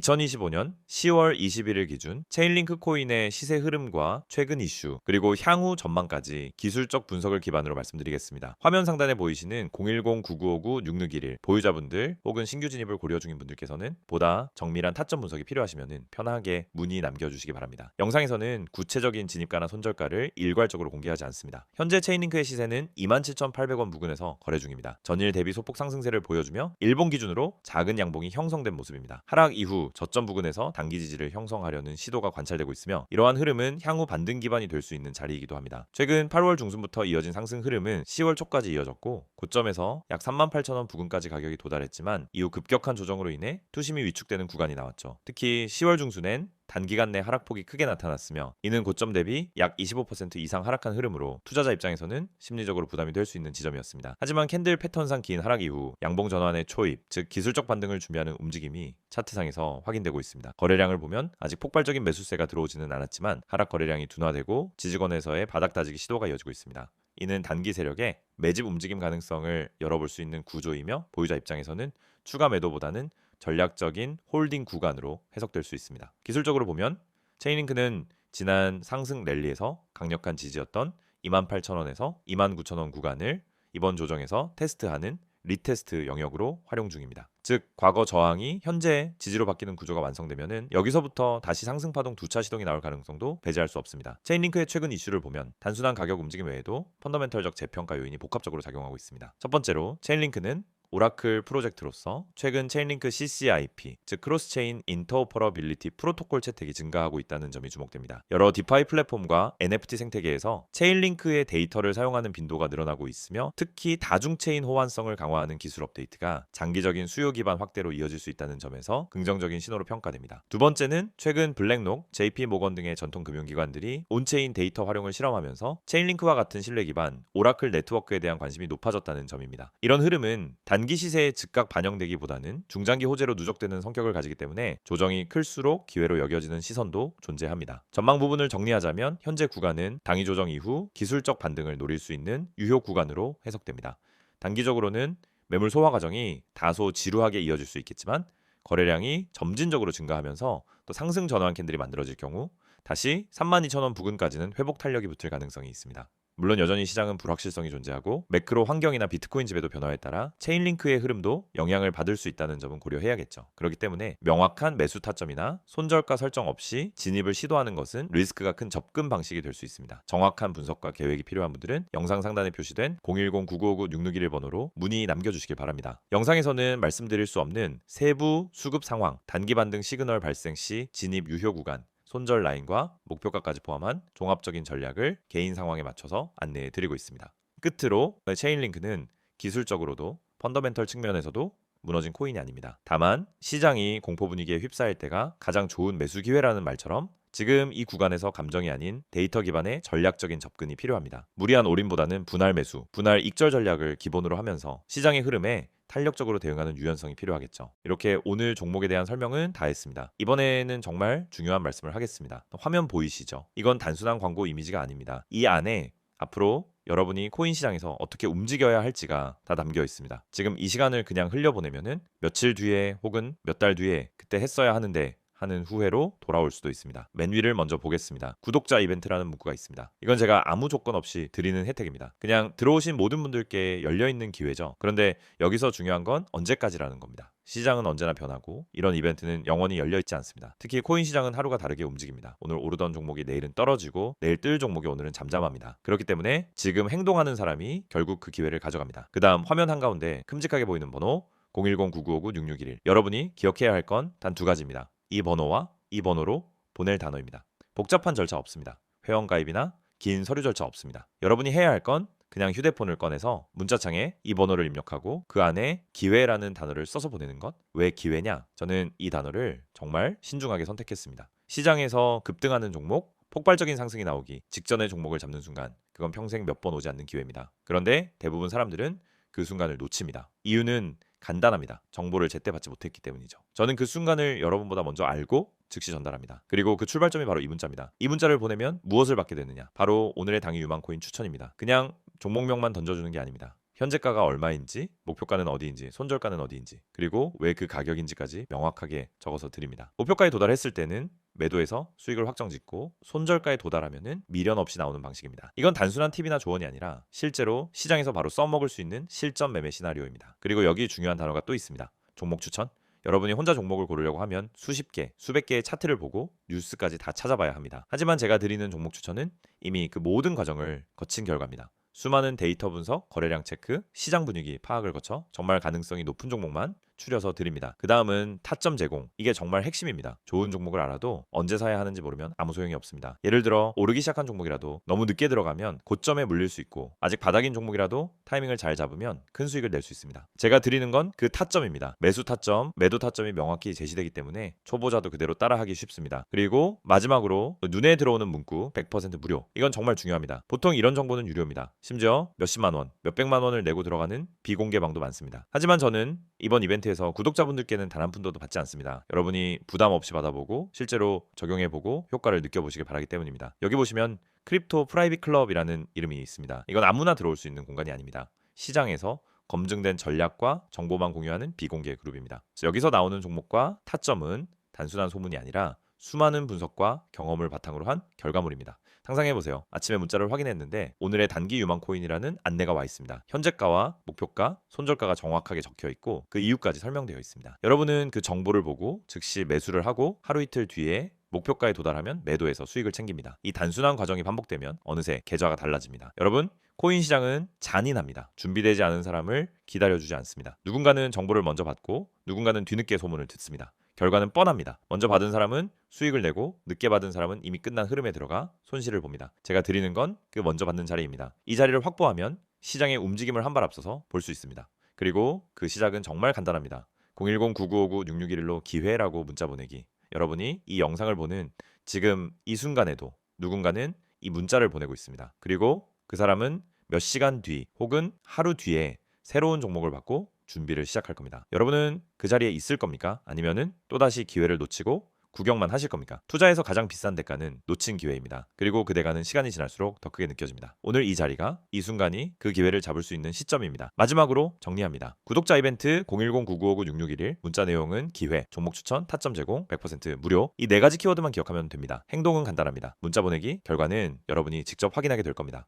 2025년 10월 21일 기준 체인링크 코인의 시세 흐름과 최근 이슈 그리고 향후 전망까지 기술적 분석을 기반으로 말씀드리겠습니다. 화면 상단에 보이시는 010-9959-6611 보유자분들 혹은 신규 진입을 고려 중인 분들께서는 보다 정밀한 타점 분석이 필요하시면 편하게 문의 남겨주시기 바랍니다. 영상에서는 구체적인 진입가나 손절가를 일괄적으로 공개하지 않습니다. 현재 체인링크의 시세는 27,800원 부근에서 거래 중입니다. 전일 대비 소폭 상승세를 보여주며 일본 기준으로 작은 양봉이 형성된 모습입니다. 하락 이후 저점 부근에서 단기 지지를 형성하려는 시도가 관찰되고 있으며 이러한 흐름은 향후 반등 기반이 될 수 있는 자리이기도 합니다. 최근 8월 중순부터 이어진 상승 흐름은 10월 초까지 이어졌고 고점에서 약 38,000원 부근까지 가격이 도달했지만 이후 급격한 조정으로 인해 투심이 위축되는 구간이 나왔죠. 특히 10월 중순엔 단기간 내 하락폭이 크게 나타났으며 이는 고점 대비 약 25% 이상 하락한 흐름으로 투자자 입장에서는 심리적으로 부담이 될 수 있는 지점이었습니다. 하지만 캔들 패턴상 긴 하락 이후 양봉 전환의 초입, 즉 기술적 반등을 준비하는 움직임이 차트상에서 확인되고 있습니다. 거래량을 보면 아직 폭발적인 매수세가 들어오지는 않았지만 하락 거래량이 둔화되고 지지권에서의 바닥 다지기 시도가 이어지고 있습니다. 이는 단기 세력의 매집 움직임 가능성을 열어볼 수 있는 구조이며 보유자 입장에서는 추가 매도보다는 전략적인 홀딩 구간으로 해석될 수 있습니다. 기술적으로 보면 체인링크는 지난 상승 랠리에서 강력한 지지였던 28,000원에서 29,000원 구간을 이번 조정에서 테스트하는 리테스트 영역으로 활용 중입니다. 즉 과거 저항이 현재 지지로 바뀌는 구조가 완성되면은 여기서부터 다시 상승 파동 두 차 시동이 나올 가능성도 배제할 수 없습니다. 체인링크의 최근 이슈를 보면 단순한 가격 움직임 외에도 펀더멘털적 재평가 요인이 복합적으로 작용하고 있습니다. 첫 번째로 체인링크는 오라클 프로젝트로서 최근 체인링크 CCIP, 즉 크로스체인 인터오퍼러빌리티 프로토콜 채택이 증가하고 있다는 점이 주목됩니다. 여러 디파이 플랫폼과 NFT 생태계에서 체인링크의 데이터를 사용하는 빈도가 늘어나고 있으며 특히 다중체인 호환성을 강화하는 기술 업데이트가 장기적인 수요 기반 확대로 이어질 수 있다는 점에서 긍정적인 신호로 평가됩니다. 두 번째는 최근 블랙록, JP 모건 등의 전통 금융기관들이 온체인 데이터 활용을 실험하면서 체인링크와 같은 신뢰 기반 오라클 네트워크에 대한 관심이 높아졌다는 점입니다. 이런 흐름은 단기 시세에 즉각 반영되기보다는 중장기 호재로 누적되는 성격을 가지기 때문에 조정이 클수록 기회로 여겨지는 시선도 존재합니다. 전망 부분을 정리하자면 현재 구간은 당위 조정 이후 기술적 반등을 노릴 수 있는 유효 구간으로 해석됩니다. 단기적으로는 매물 소화 과정이 다소 지루하게 이어질 수 있겠지만 거래량이 점진적으로 증가하면서 또 상승 전환 캔들이 만들어질 경우 다시 32,000원 부근까지는 회복 탄력이 붙을 가능성이 있습니다. 물론 여전히 시장은 불확실성이 존재하고 매크로 환경이나 비트코인 지배도 변화에 따라 체인링크의 흐름도 영향을 받을 수 있다는 점은 고려해야겠죠. 그렇기 때문에 명확한 매수 타점이나 손절가 설정 없이 진입을 시도하는 것은 리스크가 큰 접근 방식이 될 수 있습니다. 정확한 분석과 계획이 필요한 분들은 영상 상단에 표시된 010-9959-6611 번호로 문의 남겨주시길 바랍니다. 영상에서는 말씀드릴 수 없는 세부 수급 상황, 단기 반등 시그널 발생 시 진입 유효 구간, 손절 라인과 목표가까지 포함한 종합적인 전략을 개인 상황에 맞춰서 안내해 드리고 있습니다. 끝으로 체인링크는 기술적으로도 펀더멘털 측면에서도 무너진 코인이 아닙니다. 다만 시장이 공포 분위기에 휩싸일 때가 가장 좋은 매수 기회라는 말처럼 지금 이 구간에서 감정이 아닌 데이터 기반의 전략적인 접근이 필요합니다. 무리한 올인보다는 분할 매수, 분할 익절 전략을 기본으로 하면서 시장의 흐름에 탄력적으로 대응하는 유연성이 필요하겠죠. 이렇게 오늘 종목에 대한 설명은 다 했습니다. 이번에는 정말 중요한 말씀을 하겠습니다. 화면 보이시죠? 이건 단순한 광고 이미지가 아닙니다. 이 안에 앞으로 여러분이 코인 시장에서 어떻게 움직여야 할지가 다 담겨 있습니다. 지금 이 시간을 그냥 흘려보내면은 며칠 뒤에 혹은 몇 달 뒤에 그때 했어야 하는데 하는 후회로 돌아올 수도 있습니다. 맨 위를 먼저 보겠습니다. 구독자 이벤트라는 문구가 있습니다. 이건 제가 아무 조건 없이 드리는 혜택입니다. 그냥 들어오신 모든 분들께 열려 있는 기회죠. 그런데 여기서 중요한 건 언제까지라는 겁니다. 시장은 언제나 변하고 이런 이벤트는 영원히 열려 있지 않습니다. 특히 코인 시장은 하루가 다르게 움직입니다. 오늘 오르던 종목이 내일은 떨어지고 내일 뜰 종목이 오늘은 잠잠합니다. 그렇기 때문에 지금 행동하는 사람이 결국 그 기회를 가져갑니다. 그다음 화면 한가운데 큼직하게 보이는 번호 010-9959-6611 여러분이 기억해야 할 건 단 두 가지입니다. 이 번호와 이 번호로 보낼 단어입니다. 복잡한 절차 없습니다. 회원 가입이나 긴 서류 절차 없습니다. 여러분이 해야 할 건 그냥 휴대폰을 꺼내서 문자창에 이 번호를 입력하고 그 안에 기회라는 단어를 써서 보내는 것. 왜 기회냐? 저는 이 단어를 정말 신중하게 선택했습니다. 시장에서 급등하는 종목, 폭발적인 상승이 나오기 직전의 종목을 잡는 순간 그건 평생 몇 번 오지 않는 기회입니다. 그런데 대부분 사람들은 그 순간을 놓칩니다. 이유는 간단합니다. 정보를 제때 받지 못했기 때문이죠. 저는 그 순간을 여러분보다 먼저 알고 즉시 전달합니다. 그리고 그 출발점이 바로 이 문자입니다. 이 문자를 보내면 무엇을 받게 되느냐? 바로 오늘의 당일 유망코인 추천입니다. 그냥 종목명만 던져주는 게 아닙니다. 현재가가 얼마인지, 목표가는 어디인지, 손절가는 어디인지, 그리고 왜 그 가격인지까지 명확하게 적어서 드립니다. 목표가에 도달했을 때는 매도해서 수익을 확정 짓고 손절가에 도달하면은 미련 없이 나오는 방식입니다. 이건 단순한 팁이나 조언이 아니라 실제로 시장에서 바로 써먹을 수 있는 실전 매매 시나리오입니다. 그리고 여기 중요한 단어가 또 있습니다. 종목 추천. 여러분이 혼자 종목을 고르려고 하면 수십 개, 수백 개의 차트를 보고 뉴스까지 다 찾아봐야 합니다. 하지만 제가 드리는 종목 추천은 이미 그 모든 과정을 거친 결과입니다. 수많은 데이터 분석, 거래량 체크, 시장 분위기 파악을 거쳐 정말 가능성이 높은 종목만 추려서 드립니다. 그 다음은 타점 제공. 이게 정말 핵심입니다. 좋은 종목을 알아도 언제 사야 하는지 모르면 아무 소용이 없습니다. 예를 들어 오르기 시작한 종목이라도 너무 늦게 들어가면 고점에 물릴 수 있고 아직 바닥인 종목이라도 타이밍을 잘 잡으면 큰 수익을 낼 수 있습니다. 제가 드리는 건 그 타점입니다. 매수 타점, 매도 타점이 명확히 제시되기 때문에 초보자도 그대로 따라하기 쉽습니다. 그리고 마지막으로 눈에 들어오는 문구 100% 무료. 이건 정말 중요합니다. 보통 이런 정보는 유료입니다. 심지어 몇십만 원, 몇백만 원을 내고 들어가는 비공개 방도 많습니다. 하지만 저는 이번 이벤트에서 구독자분들께는 단 한 푼도 받지 않습니다. 여러분이 부담 없이 받아보고 실제로 적용해보고 효과를 느껴보시길 바라기 때문입니다. 여기 보시면 크립토 프라이빗 클럽이라는 이름이 있습니다. 이건 아무나 들어올 수 있는 공간이 아닙니다. 시장에서 검증된 전략과 정보만 공유하는 비공개 그룹입니다. 여기서 나오는 종목과 타점은 단순한 소문이 아니라 수많은 분석과 경험을 바탕으로 한 결과물입니다. 상상해 보세요. 아침에 문자를 확인했는데 오늘의 단기 유망 코인이라는 안내가 와 있습니다. 현재가와 목표가, 손절가가 정확하게 적혀 있고 그 이유까지 설명되어 있습니다. 여러분은 그 정보를 보고 즉시 매수를 하고 하루 이틀 뒤에 목표가에 도달하면 매도해서 수익을 챙깁니다. 이 단순한 과정이 반복되면 어느새 계좌가 달라집니다. 여러분, 코인 시장은 잔인합니다. 준비되지 않은 사람을 기다려주지 않습니다. 누군가는 정보를 먼저 받고 누군가는 뒤늦게 소문을 듣습니다. 결과는 뻔합니다. 먼저 받은 사람은 수익을 내고 늦게 받은 사람은 이미 끝난 흐름에 들어가 손실을 봅니다. 제가 드리는 건 그 먼저 받는 자리입니다. 이 자리를 확보하면 시장의 움직임을 한 발 앞서서 볼 수 있습니다. 그리고 그 시작은 정말 간단합니다. 010-9959-6611로 기회라고 문자 보내기. 여러분이 이 영상을 보는 지금 이 순간에도 누군가는 이 문자를 보내고 있습니다. 그리고 그 사람은 몇 시간 뒤 혹은 하루 뒤에 새로운 종목을 받고 준비를 시작할 겁니다. 여러분은 그 자리에 있을 겁니까? 아니면은 또다시 기회를 놓치고 구경만 하실 겁니까? 투자에서 가장 비싼 대가는 놓친 기회입니다. 그리고 그 대가는 시간이 지날수록 더 크게 느껴집니다. 오늘 이 자리가 이 순간이 그 기회를 잡을 수 있는 시점입니다. 마지막으로 정리합니다. 구독자 이벤트 010-9959-6611 문자 내용은 기회, 종목 추천, 타점 제공, 100% 무료 이 네 가지 키워드만 기억하면 됩니다. 행동은 간단합니다. 문자 보내기, 결과는 여러분이 직접 확인하게 될 겁니다.